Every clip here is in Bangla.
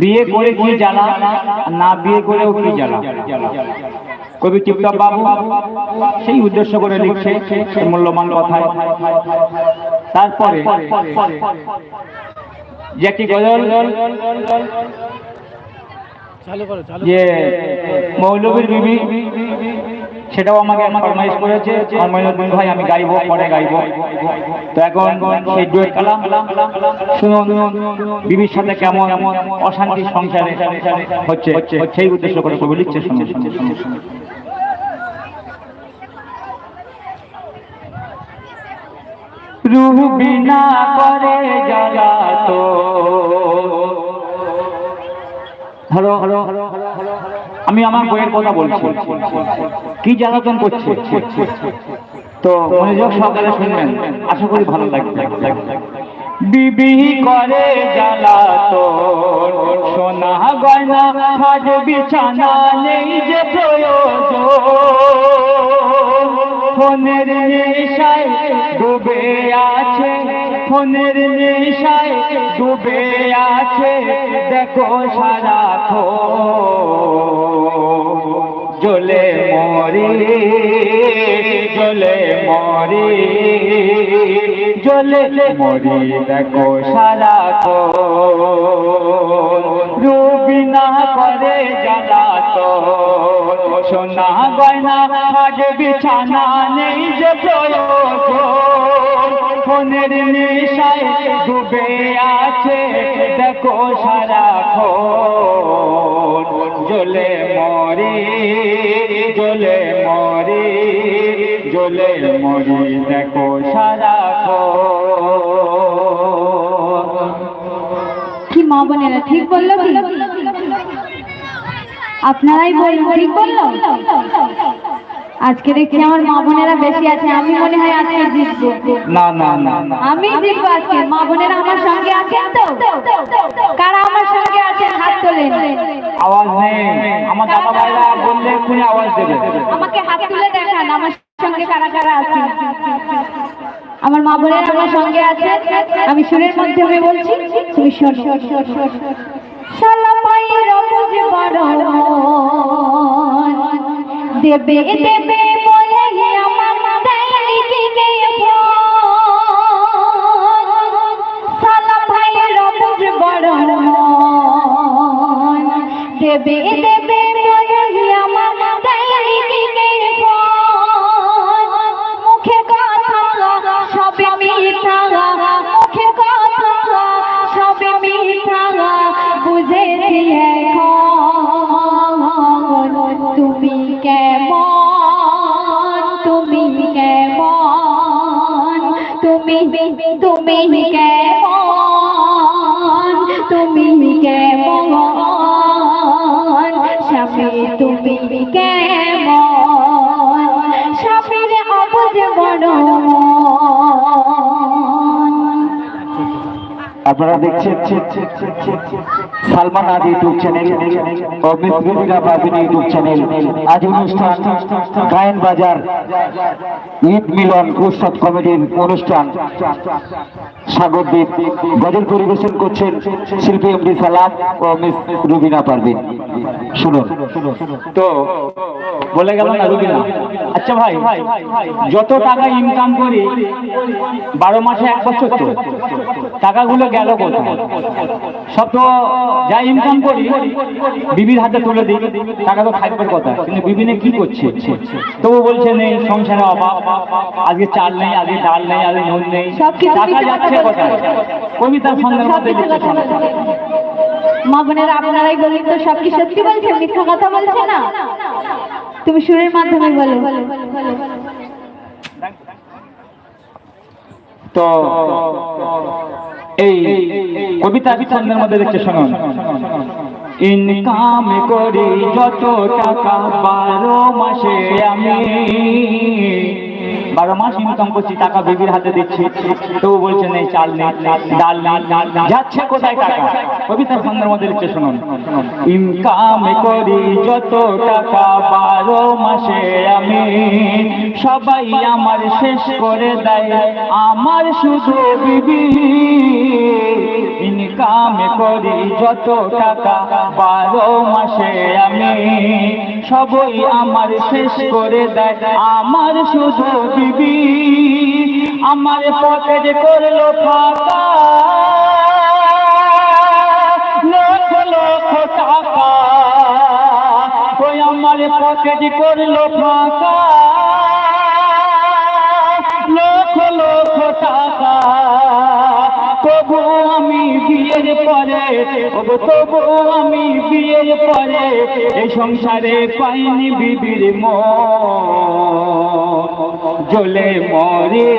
বিয়ে করে কি জ্বালা? না বিয়ে করেও কি জ্বালা? কবি টিপটপ বাবু, সেই উদ্দেশ্য করে লিখছে মূল্যবান কথায়। তারপরে যে একটি গজল যে মৌলবীর বিবি সেটাও আমাকে ফরমাইশ করেছে ভাই, আমি গাইবো, পরে গাইবো। তো এখন সেই ডুয়েট কালাম, শুনুন, বিবির সাথে কেমন অশান্তি সংসারে হচ্ছে, সেই উদ্দেশ্য করে কবি লিখছে, শুনুন রুহ বিনা করে জ্বালা তো। হ্যালো হ্যালো আমি আমার বইয়ের কথা বলছি। কি জ্বালাতন করছে? তো মনোযোগ সহকারে শুনবেন। আশা করি ভালো লাগবে। বিবি করে জ্বালা সোনা গয়না বিছানা, নেই যে প্রয়োজন। ফোনের নেশায় ডুবে আছে, ফোনের নেশায় ডুবে আছে। দেখো সারা জ্বলে মরি। জ্বলে মরি দেখো সারাক্ষণ রুবিনা করে জ্বালা তো সোনা গয়না আজ বিছানা নেই যে ফোনের নেশায় ডুবে আছে, দেখো সারাক্ষণ। জ্বলে মরি। জ্বলে মরি দেখো সারাক্ষণ কি মা বোনেরা ঠিক বলল আপনারাই বলুন ঠিক বলল? আজকে দেখছি আমার মা বোনেরা বেশি আছে আমি মনে হয় আজকে জিতবো। না না না না। আমি জিতবো আজকে মা বোনেরা আমার সঙ্গে আছেন তো? কারা আমার সঙ্গে আছেন? হাত তোলেন। আওয়াজ নেই। আমার দাদা ভাইরা বললে এক্ষুনি আওয়াজ দেবে। আমাকে হাত তুলে দেখান আমার সঙ্গে কারা কারা আছে? আমার মা বোনেরা আমার সঙ্গে আছে। আমি সুরের মাধ্যমে বলছি, তুমি শোন। সালামাই রবজ বরণ, দেবে দেবে বলে আমার কে সালামাই বরণ, দেবে দেবে আপনারা দেখছেন সালমান আজ ইউটিউব চ্যানেল ও miss Rubina Parvin YouTube channel আজ অনুষ্ঠান গায়ন বাজার, ঈদ মিলন, উৎসব কমিটির অনুষ্ঠান। সাগরদ্বীপ গজল পরিবেশন করছেন শিল্পী এমডি সালাম ও মিস রুবিনা পারভিন। শুনুন। তো বলে গেল না রুবিনা? আচ্ছা ভাই, যত টাকা ইনকাম করি, বারো মাসে এক বছর তো, টাকাগুলো গেল কোথায়? সব তো যা ইনকাম করি বিবির হাতে তুলে দিই টাকা তো থাকবে কথা কিন্তু বিবিনে কি করছে? তবু বলছে নেই সংসারে অভাব। আজকে চাল নেই আজকে ডাল নেই আজকে নুন নেই। টাকা যাচ্ছে কথা। কবিতার সন্ধ্যের মধ্যে। মা বোনেরা আপনারাই বলুন তো সব কি সত্যি বলছে? মিথ্যা কথা বলছে না? তুমি সুরের মাধ্যমে বলো। তো এই কবিতা ছন্দের মধ্যে দেখছে শুনুন ইনকাম করি যত টাকা বারো মাসে আমি। বারো মাস ইনকাম করছি টাকা বেবির হাতে দিচ্ছি। তবু বলছে, নেই, চাল নেই, ডাল যাচ্ছে কোথায় টাকা? কবিতা সন্ধ্যার মধ্যে দিচ্ছে শুনুন। ইনকাম করি যত টাকা, বারো মাসে আমি সবাই আমার শেষ করে দেয়। আমার শুধু বিবি। ইনকাম করি যত টাকা বারো মাসে আমি, সবই আমার শেষ করে দেয় আমার শুধু বিবি। আমার পকেট করল ফাঁকা, লক্ষ লক্ষ টাকা। ওই আমার পকেট করল ফাঁকা, লক্ষ লক্ষ টাকা। তবু আমি বিয়ের পরে ওগো তবু আমি বিয়ের পরে এই সংসারে পাইনি বিবির ম জলে মরে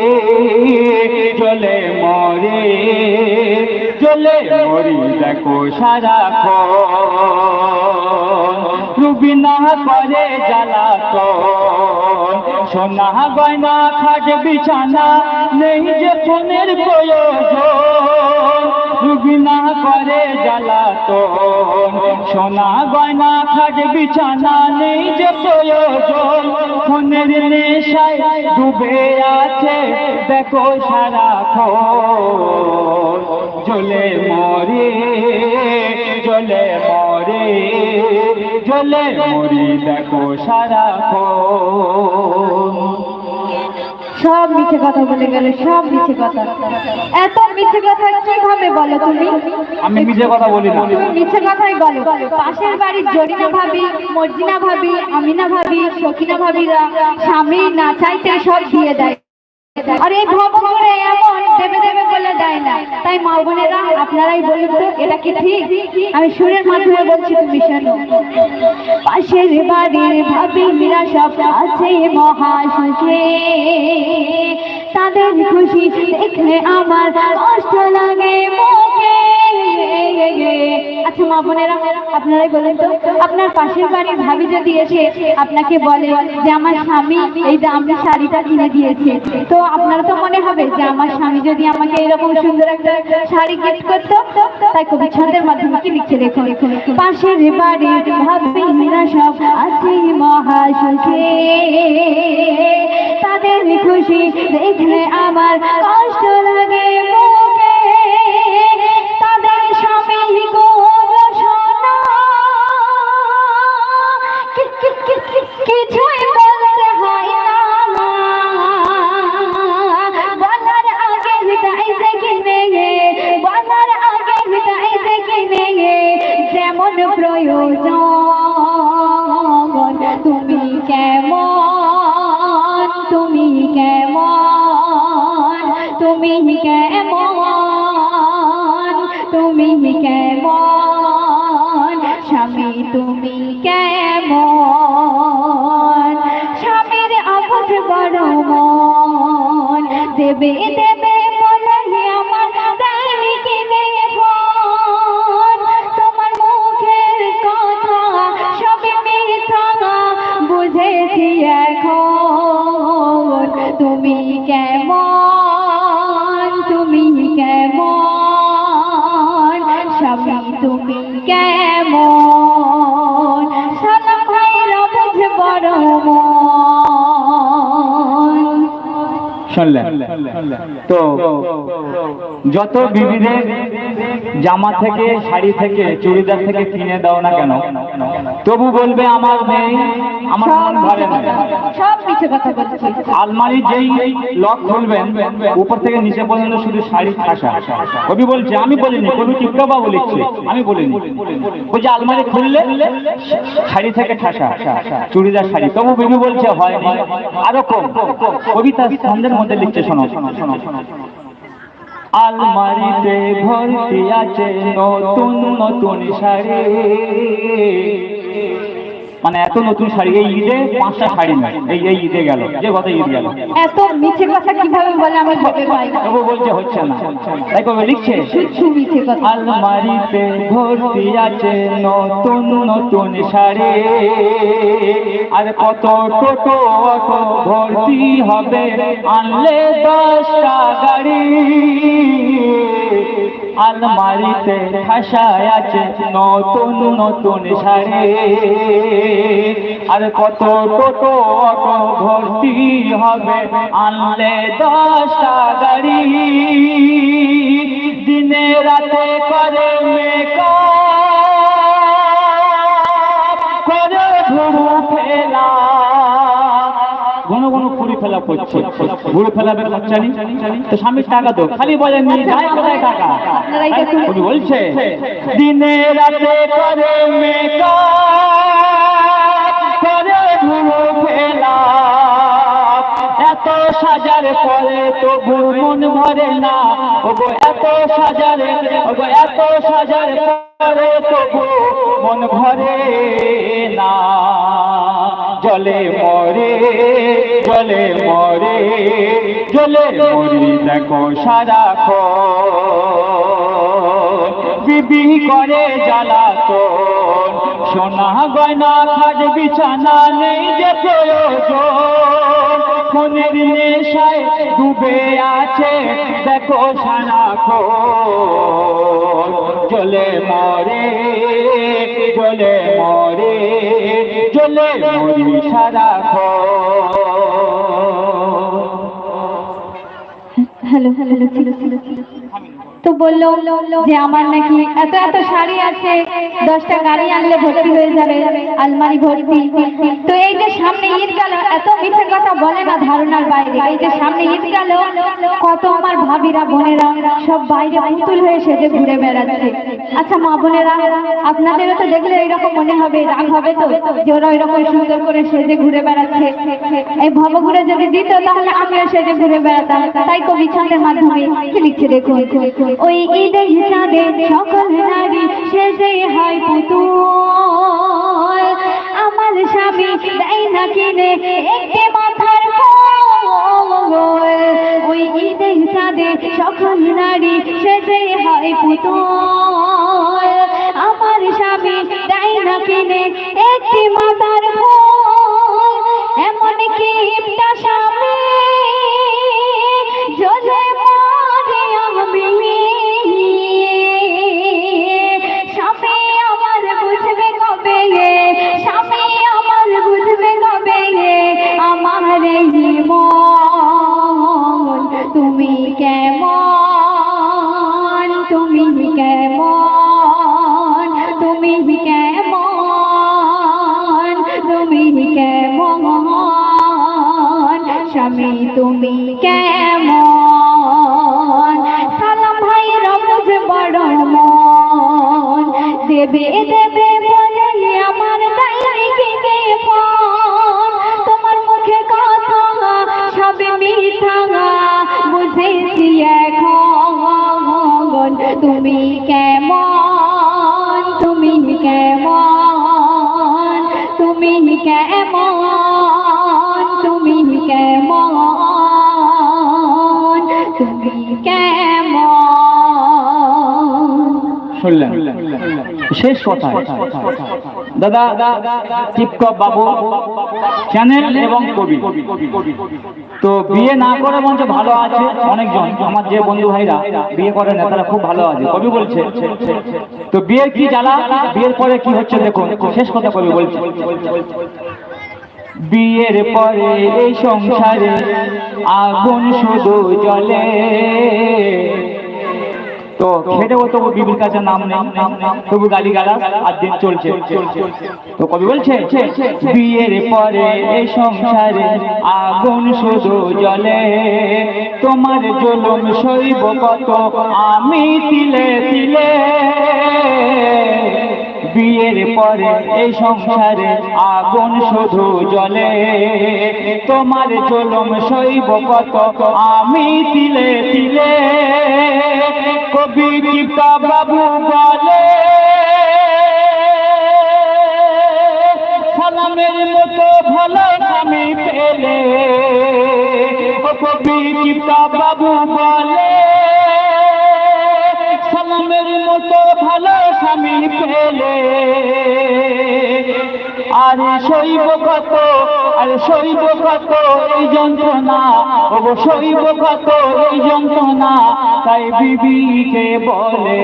জলে মরে জলে মরি দেখো সারাক্ষণ। রুবিনা করে জ্বালাতন, সোনা গয়না খাট বিছানা নেই যে ফোনের প্রয়োজন। রুবিনা করে জ্বালাতন। সোনা গয়না খাট বিছানা নেই যে প্রয়োজন। ফোনের নেশায় ডুবে আছে, দেখো সারাক্ষণ। জলে মরে জলে মরে জলে মরি, দেখো সারাক্ষণ। সব মিছে কথা বলে গেলে সব মিছে কথা। এত মিছে কথা কীভাবে বলো তুমি? আমি মিছে কথা বলি না। তুমি মিছে কথাই বলো। পাশের বাড়ির জরিনা ভাবি মর্জিনা ভাবি আমিনা ভাবি সখিনা ভাবিরা স্বামী না চাইতে সব দিয়ে দেয়। আর এই ভব করে এমন দেবে দেবে বলে দেয় না। তাই মা বোনেরা, আপনারাই বলুন তো, এটা কি ঠিক? আমি সুরের মাধ্যমে বলছি তুমি শোনো। পাশের বাড়ির ভাবি মীরা সব আছে মহাসুখে তাদের খুশি দেখলে আমার কষ্ট লাগে মুখে। আচ্ছা মা বোনেরা, আপনারাই বলেন তো, আপনার পাশের বাড়ির ভাবি যদি এসে আপনাকে বলে যে আমার স্বামী এই দামি শাড়িটা কিনে দিয়েছে, তো আপনার তো মনে হবে যে আমার স্বামী যদি আমাকে এরকম সুন্দর একটা শাড়ি গিফট করতো, তাই কবি ছন্দের মাধ্যমে কি লিখছে দেখুন? পাশের বাড়ি ভাবি না সব আছে মহাসুখে তাদের খুশি দেখলে আমার কষ্ট তুমি কেমন? তুমি কেমন স্বামী তুমি কেমন? স্বামীর আবুধ বড় মন দেবে শুনলেন? তো যত বিবিদের জামা থেকে, শাড়ি থেকে, চুড়িদার থেকে কিনে দাও না কেন, তবু বলবে, আমার মেয়ে আমার মন না। বলছি আলমারি যেই লক খুলবেন, উপর থেকে নিচে পর্যন্ত শুধু শাড়ি ঠাসা। কবি বলছে, আমি বলিনি, কবি টিপকা বাবু লিখছে। আমি বলিনি। বলছে, আলমারি খুললে শাড়ি থেকে ঠাসা, চুড়িদার শাড়ি। তবু বিবি বলছে, হয়নি। আরও কম কবিতা ছন্দের মধ্যে লিখছে শোনো শোনো শোনো শোনো। আলমারিতে ভর্তি আছে নতুন নতুন শাড়ি। মানে এত নতুন শাড়ি এই ঈদে পাঁচটা শাড়ি নেই এই এই ঈদে গেল যে গত ঈদ গেল। এত মিছে কথা কীভাবে বলে আমি ভেবে না। তবু বলছে হচ্ছে না। তাই কবে লিখছে? শুধু মিছে কথা। আলমারিতে ভর্তি আছে নতুন নতুন শাড়ি। আর কত টোটো অটো ভর্তি হবে আনলে দশটা গাড়ি। আলমারিতে ভাষায় আছে নতুন নতুন শাড়ি। আর কত টোটো অটো ভর্তি হবে, আনলে দশটা গাড়ি। দিনে রাতে করে করে ঘুরু ফেলা ঘন ঘন ফেলা করছে। ঘুরু ফেলাবে খরচা নি? তো স্বামীর টাকা তো খালি বলে নিয়ে যায় কোথায় টাকা? উনি বলছে দিনে রাতে করে করে ঘুরু ফেলা। এত সাজার পরে তবু মন ভরে না। ওগো এত সাজারে ওগো এত সাজার পরে তবু মন ভরে না। জলে মরে জলে মরে জলে মরি, দেখো সারা বিবি করে জ্বালাতন, সোনা গয়না খাট, বিছানা নেই যে প্রয়োজন। মনের নেশায় ডুবে আছে, দেখো সারাক্ষণ জলে মরে জলে মরে জলে মরি সারাক্ষণ তো বলল যে আমার নাকি এত এত শাড়ি আছে, দশটা গাড়ি আনলে ভর্তি হয়ে যাবে, আলমারি ভর্তি। তো এই যে সামনে ঈদ গেল, এত কথা বলে না ধারণার বাইরে। এই যে সামনে ঈদ গেল, কত আমার ভাবিরা, বোনেরা সব বাইরে হয়ে সেজে ঘুরে বেড়াচ্ছে। আচ্ছা মা বোনেরা, আপনাদেরও তো দেখলে এরকম মনে হবে, রাগ হবে তো, যে ওরা এরকম সুন্দর করে সেজে ঘুরে বেড়াচ্ছে। এই ভবঘুরে যদি দিত, তাহলে আমিও সেজে ঘুরে বেড়াতাম। তাই কবি ছন্দের মাধ্যমে কি লিখছে দেখুন। ওই ঈদের চাঁদে সকল নারী সেজে হয় পুতুল। আমার স্বামী দেয় না কিনে একটি মাথার। ওই ঈদের চাঁদে সকল নারী সেজে হয় পুতুল। আমার স্বামী দেয় না কিনে একটি মাথার এমন কি শেষ কথা দাদা টিপটপ বাবু, চ্যানেল এবং কবি। তো বিয়ে না করে বঞ্চ ভালো আছে অনেকজন। আমার যে বন্ধু ভাইরা বিয়ে করে না তারা খুব ভালো আছে। কবি বলছে। তো বিয়ের কি জ্বালা? বিয়ের পরে কি হচ্ছে দেখুন। শেষ কথা কবি বলছে। বিয়ের পরে এই সংসারে আগুন শুধু জ্বলে। তো বিবির কাছে নাম নেই। তবু গালি আর দিন চলছে। তো কবি বলছে বিয়ের পরে এই সংসারে আগুন শুধু জ্বলে। তোমার জলম সইব কত? আমি তিলে তিলে। বিয়ের পরে এই সংসারে আগুন শুধু জ্বলে। তোমার জলম সইব কত? আমি তিলে তিলে। কবি টিপা বাবু বলে। সালামের মতো ভালো স্বামী পেলে। কবি চিপকা বাবু বলে। সালামের মতো ভালো স্বামী পেলে। আর শৈব কত, আর শৈব কত, এই যন্ত্রণা ও শৈব কত, এই যন্ত্রণা, তাই বিবিকে বলে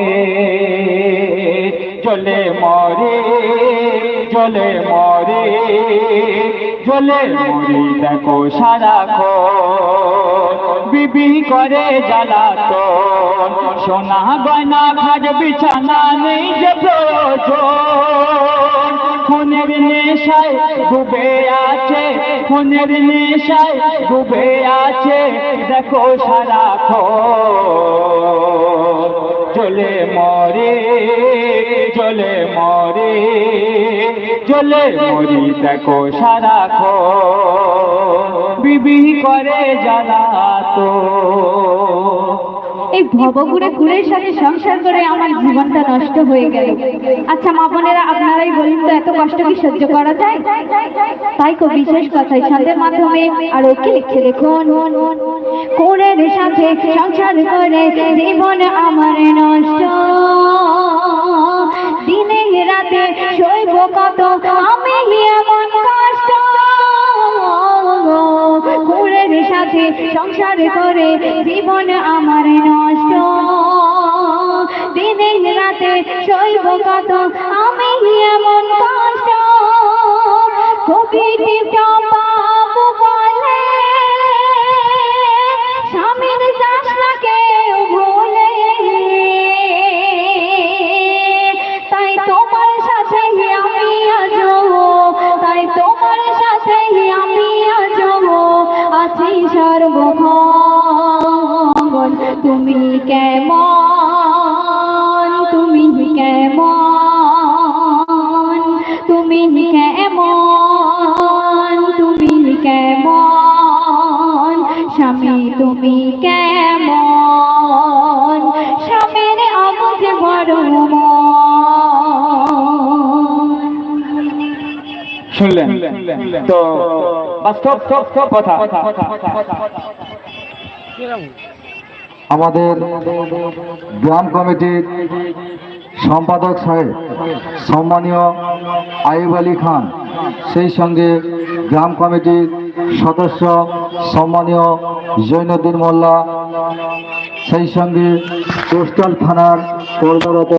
চলে মরে জলে মরে জলে মরে, দেখো সারাক্ষণ বিবি করে জ্বালাতন, সোনা গয়না খাট বিছানা নেই যে প্রয়োজন। ফোনের নেশায় ডুবে আছে ফোনের নেশায় ডুবে আছে। দেখো সারাক্ষণ চলে মরে চলে মরে চলে মরি। দেখো সারাক্ষণ বিবি করে জ্বালাতো। এই ভবঘুরে ঘুরের সাথে সংসার করে আমার জীবনটা নষ্ট হয়ে গেল। আচ্ছা মা বোনেরা, আপনারাই বলুন তো, এত কষ্ট কি সহ্য করা যায়? তাই খুব বিশেষ কথাই সাথে মাধ্যমে আর ওকে লিখছে দেখুন। কোরের সাথে সংসার করে জীবন আমার নষ্ট। দিনে রাতে শৈব কত আমি এমন সাথে সংসার করে জীবন আমার নষ্ট। দিনে রাতে শৈব কত, আমি এমন কষ্ট। কবি বাবু শুনলেন। তো বাস্তব সব সব কথা। আমাদের গ্রাম কমিটির সম্পাদক সাহেব সম্মানীয় আইব আলী খান সেই সঙ্গে গ্রাম কমিটির সদস্য সম্মানীয় জৈনুদ্দিন মোল্লা সেই সঙ্গে কোস্টাল থানার কর্মরত